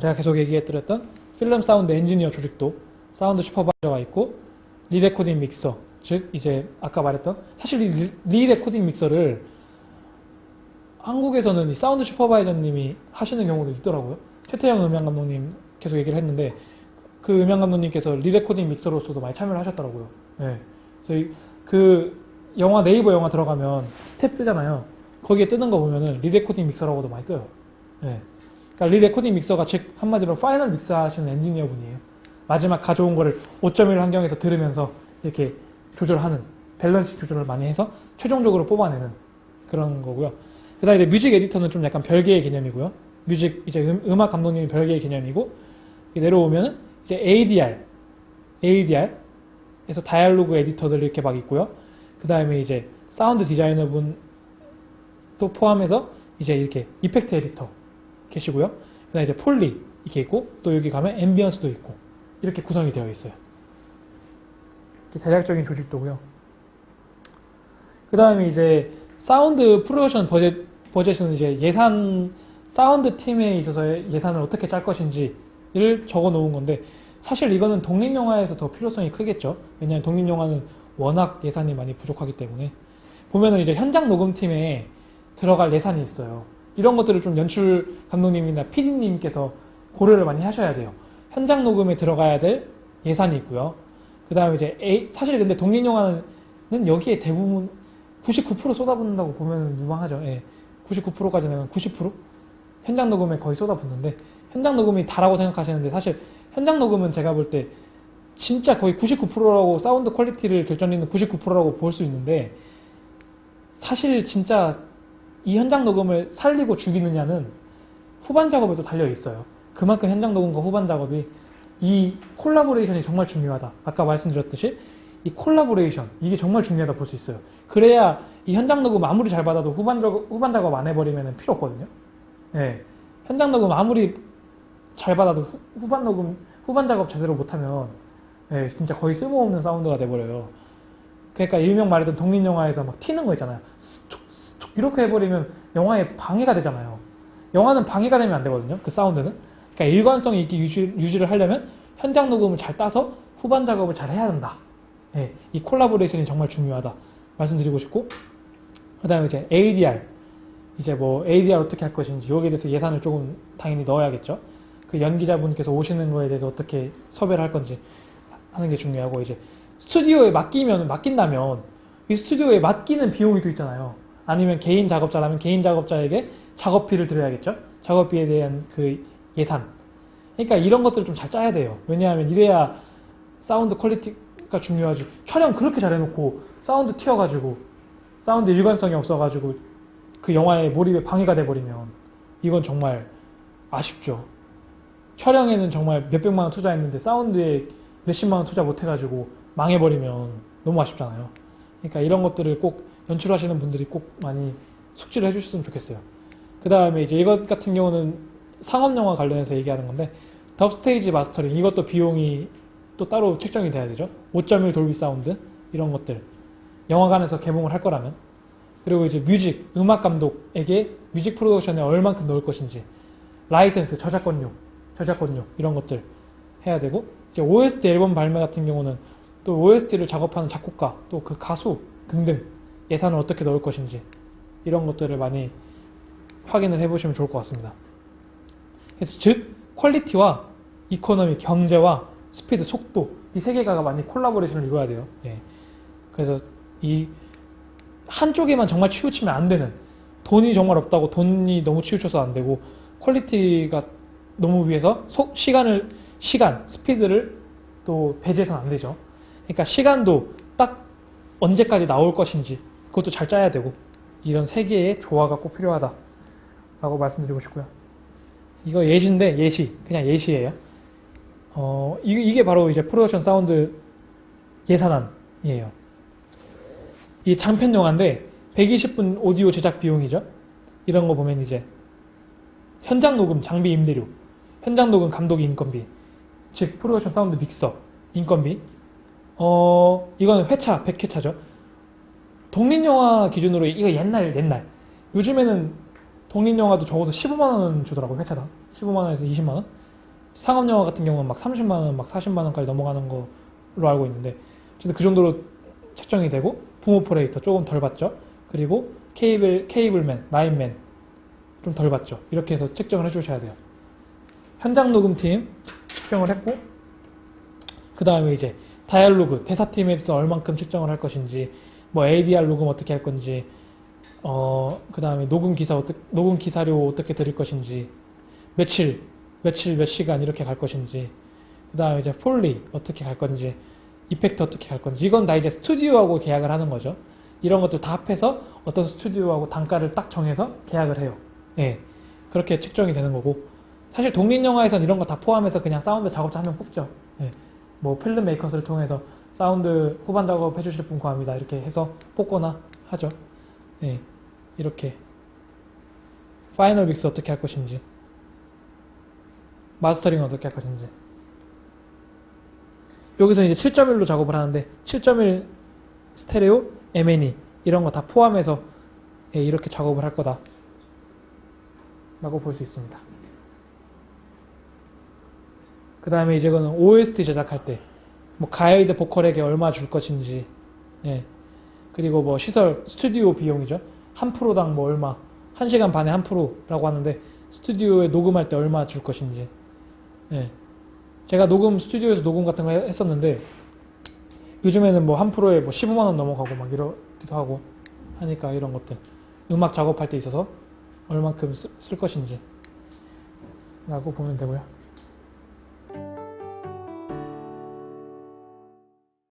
제가 계속 얘기해드렸던 필름 사운드 엔지니어 조직도 사운드 슈퍼바이저가 있고 리레코딩 믹서 즉 이제 아까 말했던 사실 리레코딩 믹서를 한국에서는 이 사운드 슈퍼바이저님이 하시는 경우도 있더라고요. 최태영 음향 감독님 계속 얘기를 했는데 그 음향 감독님께서 리레코딩 믹서로서도 많이 참여를 하셨더라고요. 네. 그래서 이- 그 영화 네이버 영화 들어가면 스텝 뜨잖아요. 거기에 뜨는 거 보면은 리레코딩 믹서라고도 많이 떠요. 네. 그러니까 리레코딩 믹서가 즉 한마디로 파이널 믹스 하시는 엔지니어 분이에요. 마지막 가져온 거를 5.1 환경에서 들으면서 이렇게 조절하는 밸런스 조절을 많이 해서 최종적으로 뽑아내는 그런 거고요. 그다음 이제 뮤직 에디터는 좀 약간 별개의 개념이고요. 뮤직 이제 음, 악 감독님이 별개의 개념이고 이렇게 내려오면은 이제 ADR, ADR에서 다이얼로그 에디터들 이렇게 막 있고요. 그 다음에 이제 사운드 디자이너 분 또 포함해서 이제 이렇게 이펙트 에디터 계시고요. 그다음 이제 폴리 이렇게 있고 또 여기 가면 앰비언스도 있고 이렇게 구성이 되어 있어요. 대략적인 조직도고요. 그 다음에 이제 사운드 프로덕션 버젯 버젯은 이제 예산 사운드 팀에 있어서의 예산을 어떻게 짤 것인지를 적어 놓은 건데 사실 이거는 독립 영화에서 더 필요성이 크겠죠. 왜냐하면 독립 영화는 워낙 예산이 많이 부족하기 때문에 보면은 이제 현장 녹음팀에 들어갈 예산이 있어요. 이런 것들을 좀 연출 감독님이나 PD님께서 고려를 많이 하셔야 돼요. 현장 녹음에 들어가야 될 예산이 있고요. 그 다음에 이제 A, 사실 근데 독립 영화는 여기에 대부분 99% 쏟아붓는다고 보면 무방하죠. 예. 99%까지는 90% 현장 녹음에 거의 쏟아붓는데 현장 녹음이 다라고 생각하시는데 사실 현장 녹음은 제가 볼 때 진짜 거의 99%라고 사운드 퀄리티를 결정짓는 99%라고 볼 수 있는데 사실 진짜 이 현장 녹음을 살리고 죽이느냐는 후반 작업에도 달려 있어요. 그만큼 현장 녹음과 후반 작업이 이 콜라보레이션이 정말 중요하다. 아까 말씀드렸듯이 이 콜라보레이션 이게 정말 중요하다 볼 수 있어요. 그래야 이 현장 녹음 아무리 잘 받아도 후반 작업 후반 작업 안 해버리면 필요 없거든요. 예. 현장 녹음 아무리 잘 받아도 후, 후반 녹음 후반 작업 제대로 못하면 예, 진짜 거의 쓸모없는 사운드가 돼버려요. 그러니까 일명 말하던 독립 영화에서 막 튀는 거 있잖아요. 스톡 이렇게 해버리면 영화에 방해가 되잖아요. 영화는 방해가 되면 안 되거든요. 그 사운드는. 그러니까 일관성이 있게 유지, 유지 를 하려면 현장 녹음을 잘 따서 후반 작업을 잘 해야 된다. 예, 이 콜라보레이션이 정말 중요하다. 말씀드리고 싶고 그 다음에 이제 ADR 이제 뭐 ADR 어떻게 할 것인지 여기에 대해서 예산을 조금 당연히 넣어야겠죠. 그 연기자분께서 오시는 거에 대해서 어떻게 섭외를 할 건지 하는 게 중요하고 이제 스튜디오에 맡기면 맡긴다면 이 스튜디오에 맡기는 비용이 또 있잖아요. 아니면 개인 작업자라면 개인 작업자에게 작업비를 드려야겠죠. 작업비에 대한 그 예산. 그러니까 이런 것들을 좀 잘 짜야 돼요. 왜냐하면 이래야 사운드 퀄리티가 중요하지. 촬영 그렇게 잘 해놓고 사운드 튀어가지고 사운드 일관성이 없어가지고 그 영화의 몰입에 방해가 돼버리면 이건 정말 아쉽죠. 촬영에는 정말 몇백만 원 투자했는데 사운드에 몇십만 원 투자 못해가지고 망해버리면 너무 아쉽잖아요. 그러니까 이런 것들을 꼭 연출하시는 분들이 꼭 많이 숙지를 해주셨으면 좋겠어요. 그 다음에 이제 이것 같은 경우는 상업영화 관련해서 얘기하는 건데 덥스테이지 마스터링 이것도 비용이 또 따로 책정이 돼야 되죠. 5.1 돌비 사운드 이런 것들. 영화관에서 개봉을 할 거라면. 그리고 이제 뮤직 음악 감독에게 뮤직 프로덕션에 얼만큼 넣을 것인지. 라이센스 저작권료 저작권료 이런 것들 해야 되고. 이제 OST 앨범 발매 같은 경우는 또 OST를 작업하는 작곡가 또 그 가수 등등 예산을 어떻게 넣을 것인지 이런 것들을 많이 확인을 해보시면 좋을 것 같습니다. 그래서 즉 퀄리티와 이코노미 경제와 스피드 속도 이 세 개가 많이 콜라보레이션을 이루어야 돼요. 예. 그래서 이 한쪽에만 정말 치우치면 안 되는 돈이 정말 없다고 돈이 너무 치우쳐서 안 되고 퀄리티가 너무 위해서 속 시간을 시간 스피드를 또 배제해서는 안 되죠. 그러니까 시간도 딱 언제까지 나올 것인지 그것도 잘 짜야 되고 이런 세 개의 조화가 꼭 필요하다 라고 말씀드리고 싶고요. 이거 예시인데 예시 그냥 예시예요. 어 이- 이게 바로 이제 프로덕션 사운드 예산안이에요. 이 장편 영화인데 120분 오디오 제작 비용이죠. 이런 거 보면 이제 현장 녹음 장비 임대료, 현장 녹음 감독 인건비, 즉 프로덕션 사운드 믹서 인건비. 어 이거는 회차 100회차죠. 독립 영화 기준으로 이거 옛날 옛날. 요즘에는 독립 영화도 적어도 15만 원 주더라고 요 회차당. 15만 원에서 20만 원. 상업 영화 같은 경우는 막 30만 원, 막 40만 원까지 넘어가는 거로 알고 있는데 어쨌든 그 정도로 책정이 되고 붐 오퍼레이터 조금 덜 받죠. 그리고 케이블 케이블맨, 라인맨 좀 덜 받죠. 이렇게 해서 책정을 해주셔야 돼요. 현장 녹음팀 책정을 했고 그 다음에 이제 다이얼로그 대사팀에서 얼만큼 책정을 할 것인지 뭐 ADR 녹음 어떻게 할 건지 어, 그 다음에 녹음 기사, 어떠, 녹음 기사료 어떻게 드릴 것인지, 며칠, 며칠, 몇 시간 이렇게 갈 것인지, 그 다음에 이제 폴리 어떻게 갈 건지, 이펙트 어떻게 갈 건지, 이건 다 이제 스튜디오하고 계약을 하는 거죠. 이런 것들 다 합해서 어떤 스튜디오하고 단가를 딱 정해서 계약을 해요. 예. 그렇게 측정이 되는 거고, 사실 독립영화에선 이런 거 다 포함해서 그냥 사운드 작업자 한 명 뽑죠. 예. 뭐 필름 메이커스를 통해서 사운드 후반 작업 해주실 분 구합니다. 이렇게 해서 뽑거나 하죠. 네, 이렇게. 파이널 믹스 어떻게 할 것인지. 마스터링 어떻게 할 것인지. 여기서 이제 7.1로 작업을 하는데 7.1 스테레오, M&E 이런 거 다 포함해서 예, 이렇게 작업을 할 거다. 라고 볼 수 있습니다. 그 다음에 이제 그는 OST 제작할 때 뭐 가이드 보컬에게 얼마 줄 것인지 예. 그리고 뭐 시설 스튜디오 비용이죠. 한 프로당 뭐 얼마, 한 시간 반에 한 프로라고 하는데 스튜디오에 녹음할 때 얼마 줄 것인지. 예. 제가 녹음 스튜디오에서 녹음 같은 거 해- 했었는데 요즘에는 뭐 한 프로에 뭐 15만 원 넘어가고 막 이러기도 하고 하니까 이런 것들 음악 작업할 때 있어서 얼만큼 쓰- 쓸 것인지 라고 보면 되고요.